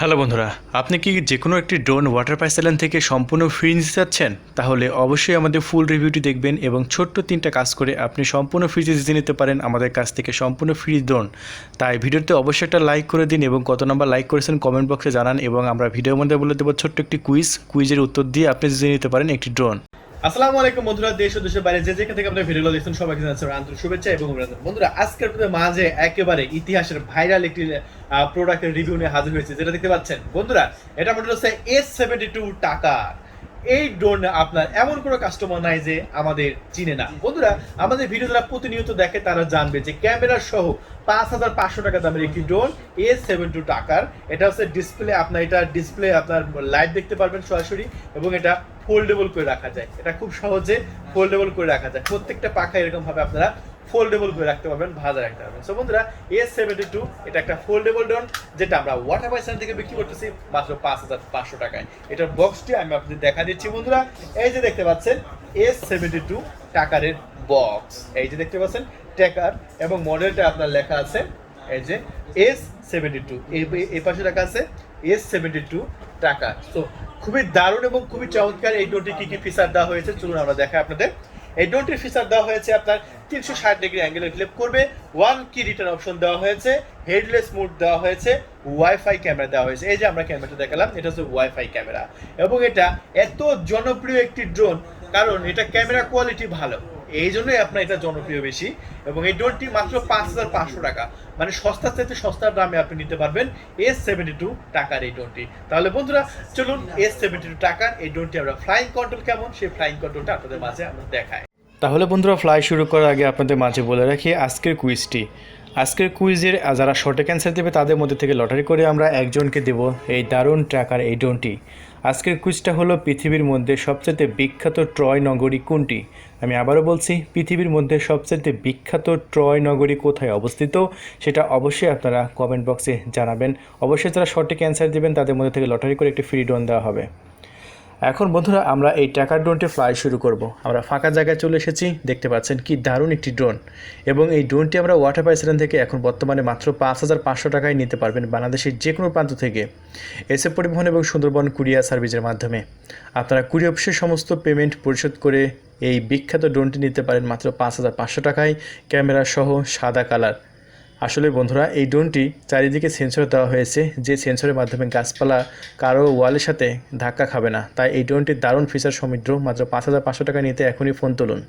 Hello বন্ধুরা, আপনি কি যে কোনো একটি ড্রোন ওয়াটার পাইসেলেন থেকে সম্পূর্ণ ফ্রি নিতে চাচ্ছেন? তাহলে অবশ্যই আমাদের ফুল রিভিউটি দেখবেন এবং ছোট্ট তিনটা কাজ করে আপনি সম্পূর্ণ ফ্রিতে জিতে নিতে পারেন আমাদের কাছ থেকে সম্পূর্ণ ফ্রি ড্রোন। তাই ভিডিওতে অবশ্যই একটা লাইক করে দিন এবং কত নাম্বার লাইক করেছেন কমেন্ট বক্সে জানান এবং আমরা ভিডিওর মধ্যে বলে দেবো ছোট্ট একটি কুইজ কুইজের উত্তর দিয়ে আপনি জিতে নিতে পারেন একটি ড্রোন। আসসালামু আলাইকুম বন্ধুরা, দেশ ও দেশের বাইরে যে যেখান থেকে আপনার ভিডিওগুলো দেখছেন, সবাইকে জানাচ্ছি আন্তরিক শুভেচ্ছা এবং অভিনন্দন। বন্ধুরা, আজকের আপনাদের মাঝে একেবারে ইতিহাসের ভাইরাল একটি প্রোডাক্টের রিভিউ নিয়ে হাজির হয়েছে, যেটা দেখতে পাচ্ছেন। বন্ধুরা, এটা মডেল হচ্ছে এস সেভেন্টি টু টাকার এই ড্রোন আপনার এমন কোনো কাস্টমার নাই যে আমাদের চিনে না। বন্ধুরা, আমাদের ভিডিও যারা প্রতিনিয়ত দেখে, তারা জানবে যে ক্যামেরা সহ পাঁচ হাজার পাঁচশো টাকা দামের একটি ড্রোন এ সেভেন টু টাকার এটা হচ্ছে ডিসপ্লে আপনার এটা ডিসপ্লে আপনার লাইভ দেখতে পারবেন সরাসরি এবং এটা ফোল্ডেবল করে রাখা যায়। এটা খুব সহজে ফোল্ডেবল করে রাখা যায়। প্রত্যেকটা পাখা এরকম ভাবে আপনারা ফোল্ডেবল করে রাখতে পারবেন, ভাজা রাখতে পারবেন। সো বন্ধুরা এস সেভেন্টি টু এটা একটা ফোল্ডেবল ড্রোন যেটা আমরা ওয়াটার পাইসান থেকে বিক্রি করতেছি মাত্র পাঁচ হাজার পাঁচশো টাকায়। এটার বক্সটি আমি আপনাদের দেখা দিচ্ছি বন্ধুরা। এই যে দেখতে পাচ্ছেন এস সেভেন্টি টু টাকারের বক্স এই যে দেখতে পাচ্ছেন টাকার এবং মডেলটা আপনার লেখা আছে, এই যে এস সেভেন্টি টু এই পাশে লেখা আছে এস সেভেন্টি টু টাকা। তো খুবই দারুণ এবং খুবই চমৎকার এই ড্রোনটি কি কি ফিচার দেওয়া হয়েছে, চলুন আমরা দেখাই আপনাদের। এই ড্রোনটির ফিচার দেওয়া হয়েছে আপনার তিনশো ষাট ডিগ্রি অ্যাঙ্গেলে ফ্লিপ করবে। ওয়ান কি রিটার্ন অপশন দেওয়া হয়েছে। হেডলেস মোড দেওয়া হয়েছে। ওয়াইফাই ক্যামেরা দেওয়া হয়েছে। এই যে আমরা ক্যামেরাটা দেখালাম, এটা হচ্ছে ওয়াইফাই ক্যামেরা এবং এটা এত জনপ্রিয় একটি ড্রোন কারণ এটা ক্যামেরা কোয়ালিটি ভালো। এই জন্যই আপনার এটা জনপ্রিয় বেশি। এবং এই ড্রোনটি মাত্র পাঁচ হাজার পাঁচশো টাকা। মানে সস্তার চাইতে সস্তার দামে আপনি নিতে পারবেন এস সেভেন্টি টু টাকার এই ড্রোনটি তাহলে বন্ধুরা, চলুন এস সেভেন্টি টু টাকার এই ড্রোনটি আমরা ফ্লাইং কন্ট্রোল কেমন? সেই ফ্লাইং কন্ট্রোলটা আপনাদের মাঝে আমরা দেখাই। তাহলে বন্ধুরা ফ্লাই শুরু করার আগে আপনাদের মাঝে বলে রাখি আজকের কুইজটি আজকের কুইজের যারা শর্টে ক্যান্সার দেবে, তাদের মধ্যে থেকে লটারি করে আমরা একজনকে দেব এই দারুণ ট্র্যাকার এই ড্রোনটি আজকের কুইজটা হলো পৃথিবীর মধ্যে সবচেয়ে বিখ্যাত ট্রয় নগরী কোনটি? আমি আবারও বলছি, পৃথিবীর মধ্যে সবচেয়ে বিখ্যাত ট্রয় নগরী কোথায় অবস্থিত? সেটা অবশ্যই আপনারা কমেন্ট বক্সে জানাবেন। অবশ্যই যারা শর্টে ক্যান্সার দেবেন, তাদের মধ্যে থেকে লটারি করে একটি ফ্রি ড্রোন দেওয়া হবে। এখন বন্ধুরা আমরা এই টাকার ড্রোনটি ফ্লাই শুরু করব। আমরা ফাঁকা জায়গায় চলে এসেছি, দেখতে পাচ্ছেন কি দারুণ একটি ড্রোন এবং এই ড্রোনটি আমরা ওয়াটার পাইসেলেন থেকে এখন বর্তমানে মাত্র পাঁচ হাজার পাঁচশো টাকায় নিতে পারবেন বাংলাদেশের যে কোনো প্রান্ত থেকে। এসে পরিবহন এবং সুন্দরবন কুরিয়ার সার্ভিসের মাধ্যমে। আপনারা কুড়ি অফিসের সমস্ত পেমেন্ট পরিশোধ করে এই বিখ্যাত ড্রোনটি নিতে পারেন মাত্র পাঁচ হাজার পাঁচশো টাকায়। ক্যামেরা সহ সাদা কালার আসলে বন্ধুরা, এই ড্রোনটি চারিদিকে সেন্সর দেওয়া হয়েছে, যে সেন্সরের মাধ্যমে গাছপালা কারও ওয়ালের সাথে ধাক্কা খাবে না। তাই এই ড্রোনটির দারুণ ফিচার সমৃদ্ধ। মাত্র পাঁচ হাজার পাঁচশো টাকা নিতে এখনই ফোন তুলুন।